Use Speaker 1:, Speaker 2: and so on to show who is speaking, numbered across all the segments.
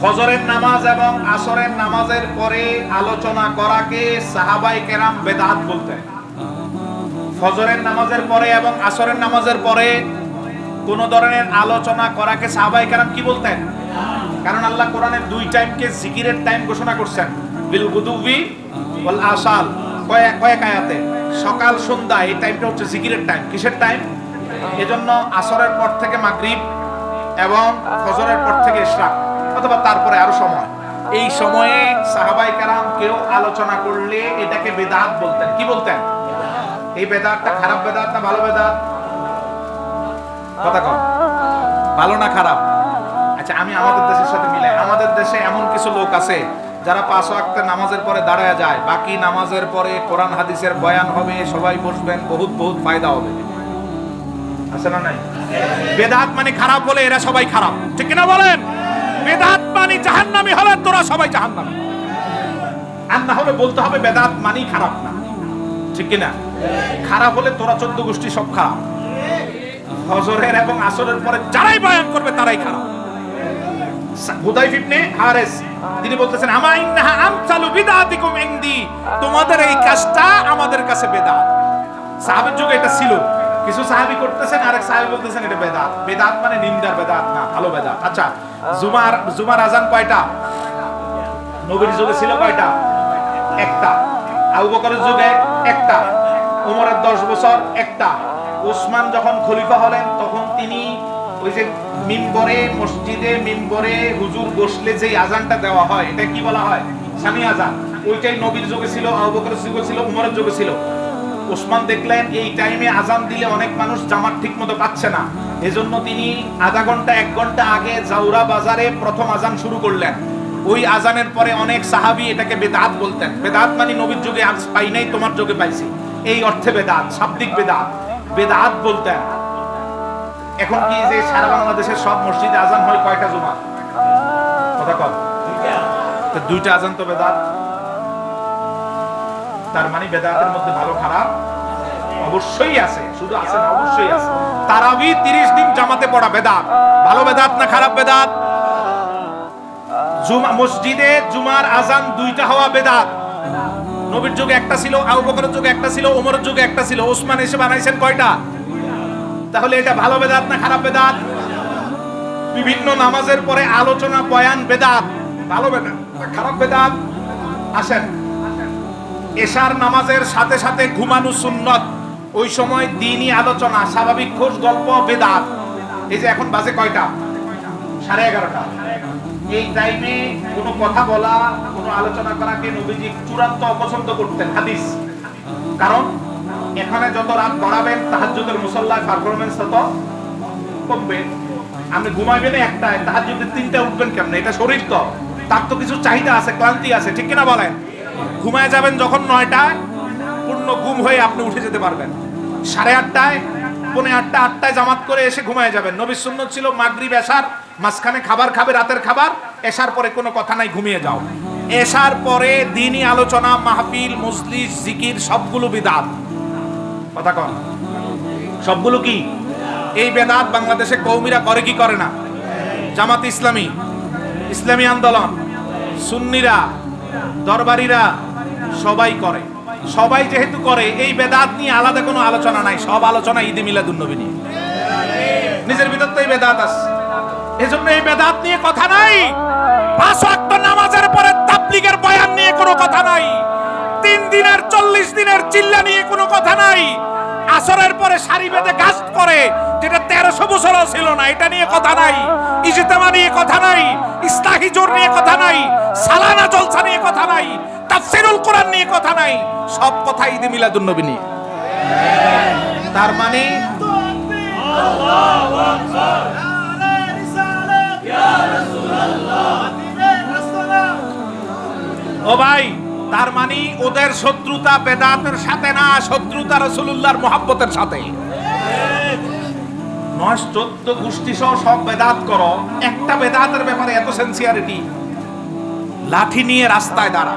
Speaker 1: ফজরের নামাজ এবং আসরের নামাজের পরে আলোচনা করাকে সাহাবাই কেরাম বেদাত বলতেন ফজরের নামাজের পরে এবং আসরের নামাজের পরে কোন ধরনের আলোচনা করাকে সাহাবাই কেরাম কি বলতেন? কারণ আল্লাহ কোরআনের দুই টাইমকে জিকিরের টাইম ঘোষণা করছেন। বিল গুদুবি ওয়াল আসাল। কয়েক কয়েক আয়াতে। সকাল, সন্ধ্যা, এই টাইমটা হচ্ছে জিকিরের টাইম। কিসের টাইম? এজন্য আসরের পর থেকে মাগরিব এবং ফজরের পর থেকে ইশরাক। অথবা তারপরে আরও সময়। এই সময়ে সাহাবাই কারাম কেউ আলোচনা করলে এটাকে বেদাত বলতেন। কি বলতেন? এই বেদাতটা খারাপ বেদাত না ভালো বেদাত? কথা কম ভালো না খারাপ? আচ্ছা আমি আমাদের দেশের সাথে মিলে আমাদের দেশে এমন কিছু লোক আছে, যারা পাঁচ ওয়াক্তের নামাজের পরে দাঁড়ায় যায়। বাকি নামাজের পরে কোরআন, হাদিসের বয়ান হবে, সবাই বসবেন, বহুত বহুত ফায়দা হবে। আছে না নাই? বেদাত মানে খারাপ বলে এরা সবাই খারাপ। ঠিক না বলেন? বেদাত মানে জাহান্নামী হলে তোরা সবাই জাহান্নামী। আর না হলে বলতে হবে বেদাত মানি খারাপ না। ঠিক কিনা? খারাপ হলে তোরা চোদ্দ গোষ্ঠী সব খারাপ। ফজরের এবং আসরের পরে যারাই বয়ান করবে তারাই খারাপ। হুদাইফ ইবনে হারেস, তিনি বলতেছেন ইন্নাহা আমসালু ইনদি। তোমাদের এই কাজটা আমাদের কাছে বেদাত। সাহাবের যুগে এটা ছিল। কিছু সাহাবি করতেছেন, আরেক সাহাবি বলতেছেন, এটা বেদাত। বেদাত মানে নিন্দার বেদাত না, ভালো বেদাত। আচ্ছা জুমার জুমার আজান কয়টা? নবীর যুগে ছিল কয়টা? একটা। আবু বকরের যুগে একটা। উমরের দশ বছর একটা। ওসমান যখন খলিফা হলেন, তখন তিনি ওই যে মিম্বরে, মসজিদে মিম্বরে হুজুর বসলে যে আজানটা দেওয়া হয়, এটা কি বলা হয়? সামি আজান। ওইটাই নবীর যুগে ছিল, আবু বকরের যুগে ছিল, উমরের যুগে ছিল। ওসমান দেখলেন, এই টাইমে আজান দিলে অনেক মানুষ জামাত ঠিক মতো পাচ্ছে না। এজন্য তিনি আধা ঘণ্টা, এক ঘণ্টা আগে জাউরা বাজারে প্রথম আজান শুরু করলেন। ওই আজানের পরে অনেক সাহাবি এটাকে বেদাত বলতেন। বেদাত মানে নবীর যুগে আজ পাই নাই, তোমার যুগে পাইছি। এই অর্থে বেদাত, শাব্দিক বেদাত। বেদাত বলতেন। এখন কি যে সারা বাংলাদেশের সব মসজিদে আজান হয় কয়টা জমা কথা কম। দুইটা আজান তো বেদাত। তার মানে বেদাতের মধ্যে ভালো, খারাপ অবশ্যই আছে, শুধু আছে না, অবশ্যই আছে। তারাবি 30 দিন জামাতে পড়া বেদাত। ভালো বেদাত না খারাপ বেদাত? জুমা, মসজিদে জুমার আজান দুইটা হওয়া বেদাত। নবীর যুগে একটা ছিল, আবু বকরের যুগে একটা ছিল, ওমরের যুগে একটা ছিল। ওসমান এসে বানাইছেন কয়টা? তাহলে এটা ভালো বেদাত না খারাপ বেদাত? বিভিন্ন নামাজের পরে আলোচনা, বয়ান, বেদাত। ভালো বেদাত খারাপ বেদাত? আসেন। এশার নামাজের সাথে সাথে ঘুমানো সুন্নত। ওই সময় দিনই আলোচনা, স্বাভাবিক খোঁজ গল্প, বেদাত। এই যে এখন বাজে কয়টা? সাড়ে এগারোটা। এই টাইমে কোনো কথা বলা, কোনো আলোচনা করাকে নবীজি চূড়ান্ত অপছন্দ করতেন হাদিস। কারণ এখানে যত রাত বাড়াবেন তাহাজ্জুদের মুসল্লায় পারফরমেন্স তত কমবে। আপনি ঘুমাইবেন একটায়, তাহাজ্জুদের তিনটা উঠবেন কেমন? এটা শরীর তো। তার তো কিছু চাহিদা আছে, ক্লান্তি আছে, ঠিক কিনা বলেন? ঘুমায় যাবেন যখন নয়টায়, পূর্ণ ঘুম হয়ে আপনি উঠে যেতে পারবেন। সাড়ে আটটায়, পৌনে আটটা, আটটায় জামাত করে এসে ঘুমায় যাবেন। নবীর সুন্নত ছিল মাগরিব, এশার, মাঝখানে খাবার খাবে, রাতের খাবার এসার পরে কোনো কথা নাই, ঘুমিয়ে যাও। এসার পরে দিনই আলোচনা, মাহফিল, মজলিস, জিকির, সবগুলো বিদাত। কথা কন। সবগুলো কি? এই বেদাত বাংলাদেশে কৌমিরা করে কি করে না? জামাত ইসলামী ইসলামী আন্দোলন, সুন্নিরা দরবারিরা সবাই করে। সবাই যেহেতু করে, এই বেদাত নিয়ে আলাদা কোনো আলোচনা নাই। সব আলোচনা ঈদে মিলাদুন নবী নিয়ে। নিজের ভিতর তো এই বেদাত আছে। এজন্য এই বেদাত নিয়ে কথা নাই। পাঁচ ওয়াক্ত নামাজের পরে তাবলিগের বয়ান নিয়ে কোনো কথা নাই। তিন দিনের, চল্লিশ দিনের চিল্লা নিয়ে কোনো কথা নাই। আসরের পরে সারি বেঁধে গাছ করে, যেটা তেরোশো বছরও ছিল না, এটা নিয়ে কথা নাই। ইজতেমা নিয়ে কথা নাই ইস্তাহি জোর নিয়ে কথা নাই, সালানা জলসা নিয়ে কথা নাই, তাফসিরুল কোরআন নিয়ে কথা নাই, সব কথা ঈদে মিলাদুন নবী নিয়ে। তার মানে ও ভাই তার মানে ওদের শত্রুতা বেদাতের সাথে না, শত্রুতা রসুল্লাহর মোহাব্বতের সাথে। নয় চোদ্দ গোষ্ঠী সহ সব বেদাত করো, একটা বেদাতের ব্যাপারে এত সেন্সিয়ারিটি লাঠি নিয়ে রাস্তায় দাঁড়া।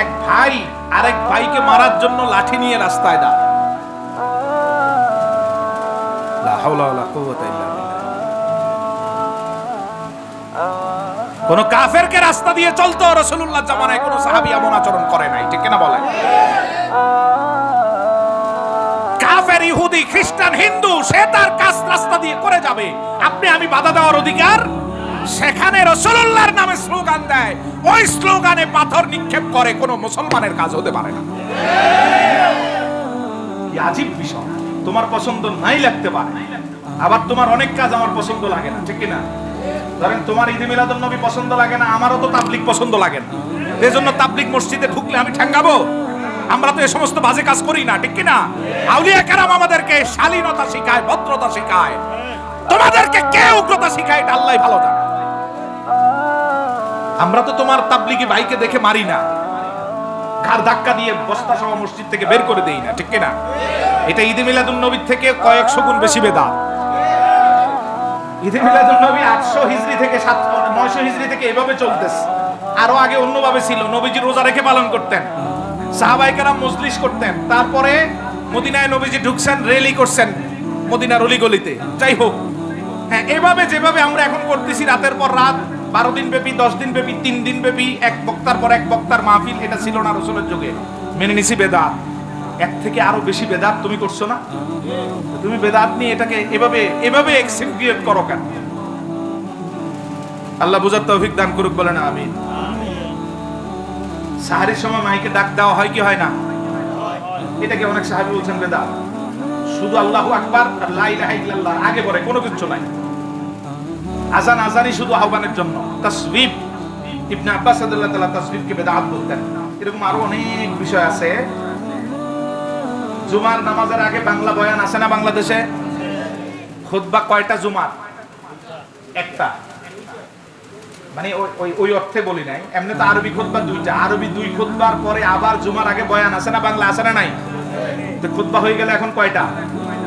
Speaker 1: এক ভাই আরেক ভাইকে মারার জন্য লাঠি নিয়ে রাস্তায় দাঁড়া। কোন কাফেরকে রাস্তা দিয়ে চলতো রসুল্লাহ জামানায় কোন সাহাবি এমন আচরণ করে নাই, ঠিক কিনা বলেন? কাফের ইহুদি, খ্রিস্টান, হিন্দু, সে তার কাজ রাস্তা দিয়ে করে যাবে। আপনি আমি বাধা দেওয়ার অধিকার? সেখানে রসুল্লাহর নামে স্লোগান দেয়। ওই স্লোগানে পাথর নিক্ষেপ করে, কোনো মুসলমানের কাজ হতে পারে না। আজীব বিষয়। তোমার পছন্দ নাই লাগতে পারে। আবার তোমার অনেক কাজ আমার পছন্দ লাগে না, ঠিক কি না ধরেন তোমার ঈদে মিলাদুন নবী পছন্দ লাগে না, আমারও তো তাবলিক পছন্দ লাগে না। এই জন্য তাবলিক মসজিদে ঢুকলে আমি ঠ্যাঙ্গাবো আমরা তো এই সমস্ত বাজে কাজ করি না, ঠিক কি না আউলিয়া কারাম আমাদেরকে শালীনতা শিখায়, ভদ্রতা শিখায়। তোমাদেরকে কে উগ্রতা শিখায়, এটা আল্লাহ ভালো জানে। আমরা তো তোমার তাবলিগি ভাইকে দেখে মারি না। ঘাড় ধাক্কা দিয়ে বস্তা সহ মসজিদ থেকে বের করে দেই না, ঠিক কি না এটা ঈদে মিলাদুন নবীর থেকে কয়েকশো গুণ বেশি বেদাত। ঈদে মিলাদুন নবী আটশো হিজরি থেকে সাত নয়শো হিজরি থেকে এভাবে চলতেছে। আরও আগে অন্যভাবে ছিল। নবীজি রোজা রেখে পালন করতেন। সাহাবাই কারাম মজলিস করতেন। তারপরে মদিনায় নবীজি ঢুকছেন রেলি করছেন মদিনার অলিগলিতে। যাই হোক হ্যাঁ এভাবে যেভাবে আমরা এখন করতেছি, রাতের পর রাত, বারো দিন ব্যাপী, দশ দিন ব্যাপী, তিন দিন ব্যাপী, এক বক্তার পর এক বক্তার মাহফিল, এটা ছিল না রসুলের যুগে। মেনে নিছি বেদাত। এক থেকে আরও বেশি বেদাত তুমি করছ না? তুমি বেদাত নিয়ে এটাকে এভাবে এভাবে এক্সিকিউট করো কেন? আল্লাহ বুঝার তৌফিক দান করুক বলে না আমি সাহারির সময় মাইকে ডাক দেওয়া হয় কি হয় না? এটাকে অনেক সাহাবি বলছেন বেদাত। শুধু আল্লাহু আকবার আর লা ইলাহা ইল্লাল্লাহ, আগে পরে কোনো কিছু নাই। আজান আজানই শুধু আহ্বানের জন্য। তাসবিব, ইবনে আব্বাস রাদিয়াল্লাহু তাআলা তাসবিবকে বেদাত বলতেন। এরকম আরও অনেক বিষয় আছে। জুমার নামাজের আগে বাংলা বয়ান আছে না বাংলাদেশে? খুতবা কয়টা জুমার? একটা। মানে ওই- ওই অর্থে বলি নাই। এমনি তো আরবি খুতবা দুইটা। আরবি দুই খুতবার পরে আবার জুমার আগে বয়ান আছে না, বাংলা আছে না নাই? তো খুতবা হয়ে গেলে এখন কয়টা?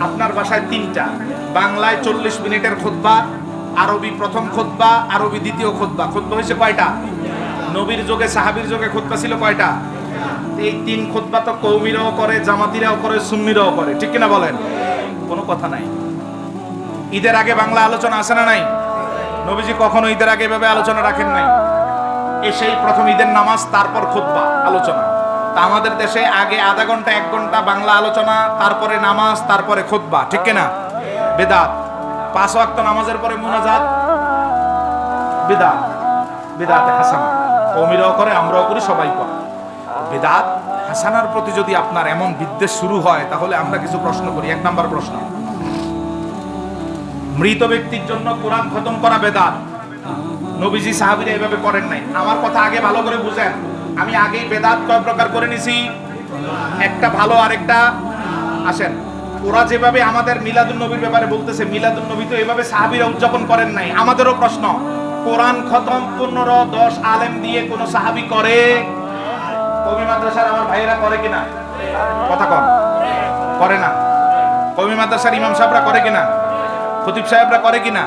Speaker 1: আপনার বাসায় তিনটা। বাংলায় চল্লিশ মিনিটের খুতবা, আরবি প্রথম খুতবা, আরবি দ্বিতীয় খুতবা। খুতবা হয়েছে কয়টা? নবীর যোগে, সাহাবীর যোগে খুতবা ছিল কয়টা? এই তিন খুতবা তো কৌমিরাও করে, জামাতিরাও করে, সুন্নিরাও করে। ঠিক কিনা বলেন? কোনো কথা নাই। ঈদের আগে বাংলা আলোচনা আছে না নাই? নবীজি কখনো ঈদের আগে এভাবে আলোচনা রাখেন নাই। এসেই প্রথম ঈদের নামাজ, তারপর খুতবা আলোচনা। তা আমাদের দেশে আগে আধা ঘণ্টা, এক ঘণ্টা বাংলা আলোচনা, তারপরে নামাজ, তারপরে খুতবা ঠিক কিনা? বেদাত। পাঁচ ওয়াক্ত নামাজের পরে মুনাজাত। বেদাত। বেদাতে হাসানা। কৌমিরাও করে, আমরাও করি, সবাই করে। বেদাত হাসানার প্রতি যদি আপনার এমন বিদ্বেষ শুরু হয়, তাহলে আমরা কিছু প্রশ্ন করি। এক নাম্বার প্রশ্ন। মৃত ব্যক্তির জন্য কোরআন খতম করা বেদাত। নবীজি সাহাবীরা এভাবে করেন নাই। আমার কথা আগে ভালো করে বুঝেন। আমি আগেই বেদাত কয় প্রকার করে নিছি? একটা ভালো আরেকটা আসেন। ওরা যেভাবে আমাদের মিলাদুন নবীর ব্যাপারে বলতেছে, মিলাদুন নবী তো এভাবে সাহাবিরা উদযাপন করেন নাই। আমাদেরও প্রশ্ন, কোরআন খতম পনেরো দশ আলেম দিয়ে কোন সাহাবী করে? কবি মাদ্রাসার আমার ভাইয়েরা করে কিনা? কথা কন। করে না। কবি মাদ্রাসার ইমাম সাহেবরা করে কিনা? খতিব সাহেবরা করে কিনা?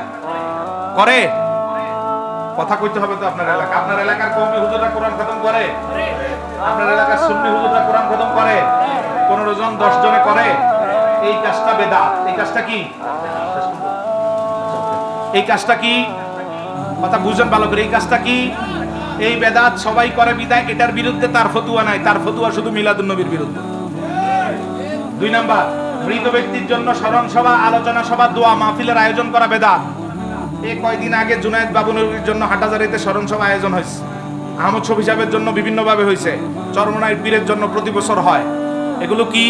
Speaker 1: করে। কথা কইতে হবে তো আপনার এলাকা। আপনার এলাকার কওমি হুজুররা কোরআন খতম করে? আপনার এলাকার সুন্নি হুজুররা কোরআন খতম করে? পনেরো জন, দশ জনে করে? এই কাজটা বেদা এই কাজটা কি? এই কাজটা কি? কথা বুঝেন ভালো করে। এই কাজটা কি? এই বেদাত সবাই করে বিদায়, এটার বিরুদ্ধে তার ফতুয়া নাই। তার ফতুয়া শুধু মিলাদুন নবীর বিরুদ্ধে। দুই নাম্বার, মৃত ব্যক্তির জন্য স্মরণ সভা, আলোচনা সভা, দোয়া, মাহফিলের আয়োজন করা বেদাত। এই কয়দিন আগে জুনায়েদ বাবুনুরির জন্য হাটাজারিতে স্মরণ সভা আয়োজন হয়েছে। আহমদ শফি সাহেবের জন্য বিভিন্নভাবে হয়েছে। চরমনায় পীরের জন্য প্রতি বছর হয়। এগুলো কি?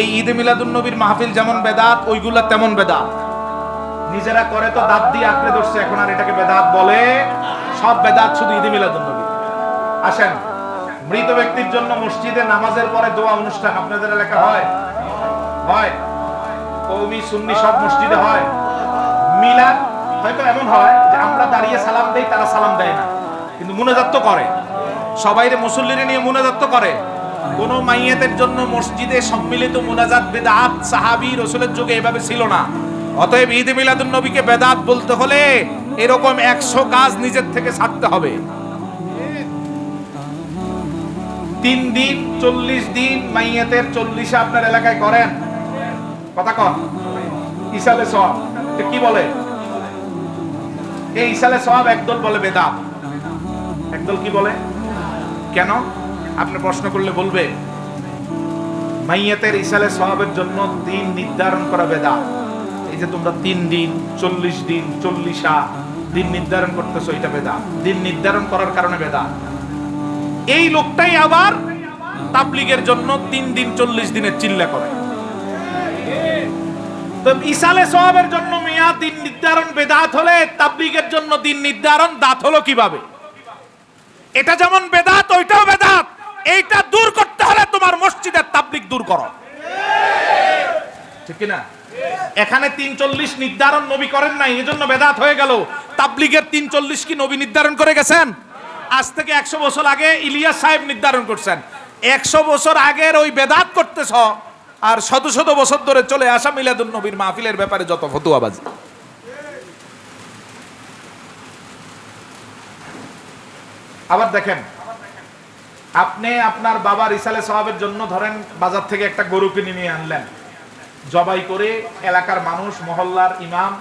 Speaker 1: এই ঈদে মিলাদুন নবীর মাহফিল যেমন বেদাত, ওইগুলা তেমন বেদাত। নিজেরা করে তো দাঁত দিয়ে আঁকড়ে ধরছে, এখন আর এটাকে বেদাত বলে সব বেদাত শুধু ঈদে মিলাদুন নবী আসেন, মৃত ব্যক্তির জন্য মসজিদে নামাজের পরে দোয়া অনুষ্ঠান, আপনাদের এলাকা হয়? হয়। কৌমি সুন্নি সব মসজিদে হয়। মিলাদ, হয়তো এমন হয় যে আমরা দাঁড়িয়ে সালাম দেই, তারা সালাম দেয় না। কিন্তু মুনাজাত করে। সবাইরে মুসল্লিরে নিয়ে মুনাজাত করে। কোন মাইয়াতের জন্য মসজিদে সম্মিলিত মুনাজাত বেদাত সাহাবী, রসুলের যুগে এভাবে ছিল না। অতএব ঈদ মিলাদুন নবীকে বেদাত বলতে হলে এরকম একশো কাজ নিজের থেকে ছাড়তে হবে। তিন দিন, চল্লিশ দিন মাইয়াতের চল্লিশে আপনার এলাকায় করেন। কথা কন। হিসাবে সব কি বলে? এই ইসালে সব একদল বলে বেদাত। একদল কি বলে? কেন? আপনি প্রশ্ন করলে বলবে। মাইয়াতের ইসালে সওয়াবের জন্য দিন নির্ধারণ করা বেদাত। এই যে তোমরা তিন দিন, চল্লিশ দিন, চল্লিশা দিন নির্ধারণ করতেছো, এটা বেদা। দিন নির্ধারণ করার কারণে বেদা। এই লোকটাই আবার তাবলিগের জন্য তিন দিন চল্লিশ দিনের চিল্লা করে। তো ইসালে সওয়াবের জন্য মিয়া দিন নির্ধারণ, বেদাত হলে তাবলিগের জন্য দিন নির্ধারণ, দাঁত হলো কীভাবে? এটা যেমন বেদাত, ওইটাও বেদাত। এইটা দূর করতে হলে তোমার মসজিদের তাবলিগ দূর করো। ঠিক না এখানে তিন চল্লিশ নির্ধারণ নবী করেন নাই, এজন্য বেদাত হয়ে গেল। তাবলিগের তিন চল্লিশ কি নবী নির্ধারণ করে গেছেন? আজ থেকে একশো বছর আগে ইলিয়াস সাহেব নির্ধারণ করছেন। একশো বছর আগের ওই বেদাত করতেছ, আর শত শত বছর ধরে চলে আসা মিলাদুল নবীর মাহফিলের ব্যাপারে যত ফতুয়াবাজি। আবার দেখেন, আপনি আপনার বাবার ইসালে সওয়াবের জন্য ধরেন বাজার থেকে একটা গরু কিনে নিয়ে আনলেন। জবাই করে এলাকার মানুষ, মহল্লার ইমাম,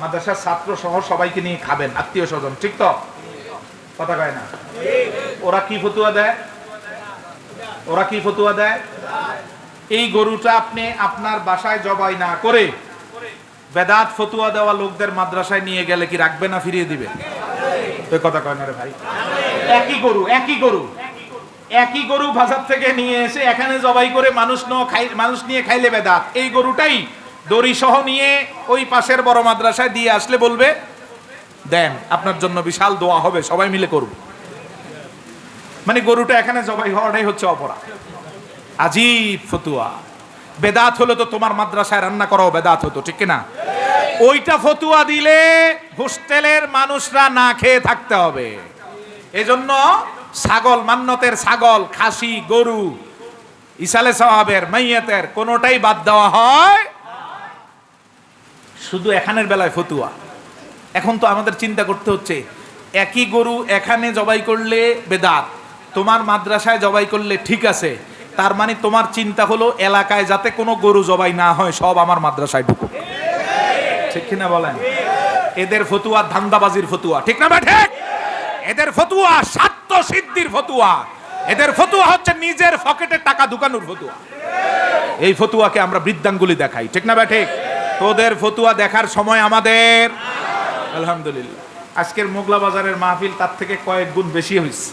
Speaker 1: মাদ্রাসার ছাত্র সহ সবাইকে নিয়ে খাবেন, আত্মীয় স্বজন, ঠিক তো? কথা কয় না? ওরা কি ফতুয়া দেয়? ওরা কি ফতুয়া দেয়? এই গরুটা আপনি আপনার বাসায় জবাই না করে বেদাত ফতুয়া দেওয়া লোকদের মাদ্রাসায় নিয়ে গেলে কি রাখবে না ফিরিয়ে দিবে? কথা কয় না রে ভাই? একই গরু একই গরু। একই গরু বাজার থেকে নিয়ে এসে এখানে জবাই করে মানুষ খাই, মানুষ নিয়ে খাইলে বেদাত এই গরুটাই দড়ি সহ নিয়ে ওই পাশের বড় মাদ্রাসায় দিয়ে আসলে বলবে, দেন, আপনার জন্য বিশাল দোয়া হবে, সবাই মিলে করব। মানে গরুটা এখানে জবাই হওয়াটাই হচ্ছে অপরাধ। আজীব ফতুয়া। বেদাত হলো তো তোমার মাদ্রাসায় রান্না করাও বেদাত হতো, ঠিক না ওইটা ফতুয়া দিলে হোস্টেলের মানুষরা না খেয়ে থাকতে হবে। এজন্য ছাগল, মান্নতের ছাগল, খাসি, গরু, ইসালে সওয়াবের মাইয়াতের, কোনোটাই বাদ দেওয়া হয়। শুধু এখানের বেলায় ফতুয়া। এখন তো আমাদের চিন্তা করতে হচ্ছে, একই গরু এখানে জবাই করলে বেদাত, তোমার মাদ্রাসায় জবাই করলে ঠিক আছে, তার মানে তোমার চিন্তা হলো এলাকায় যাতে কোনো গরু জবাই না হয়, সব আমার মাদ্রাসায় ঢুকুক। ঠিক কিনা বলেন? এদের ফতুয়া ধান্দাবাজির ফতুয়া, ঠিক না ভাই? ঠিক! এদের ফতুয়া স্বার্থ সিদ্ধির ফতুয়া। এদের ফতুয়া হচ্ছে নিজের পকেটে টাকা ঢুকানোর ফতুয়া। এই ফতুয়াকে আমরা বৃদ্ধাঙ্গুলি দেখাই, ঠিক না ঠিক তোদের ফতুয়া দেখার সময় আমাদের। আলহামদুলিল্লাহ। আজকের মোগলা বাজারের মাহফিল তার থেকে কয়েক গুণ বেশি হয়েছে।